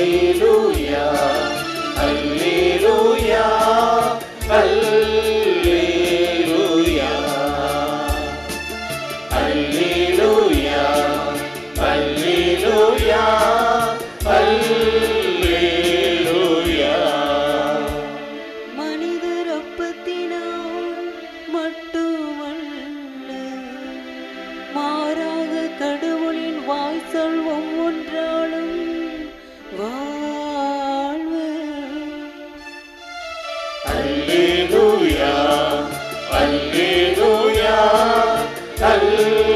அல்லேலூயா அல்லேலூயா அல்லேலூயா அல்லேலூயா அல்லேலூயா அல்லேலூயா மனிதர் அப்பத்தினால் மட்டுமல்ல மாறாக கடவுளின் வாய் ஒவ்வொன்றாலும் ஒன்றாலும் ألا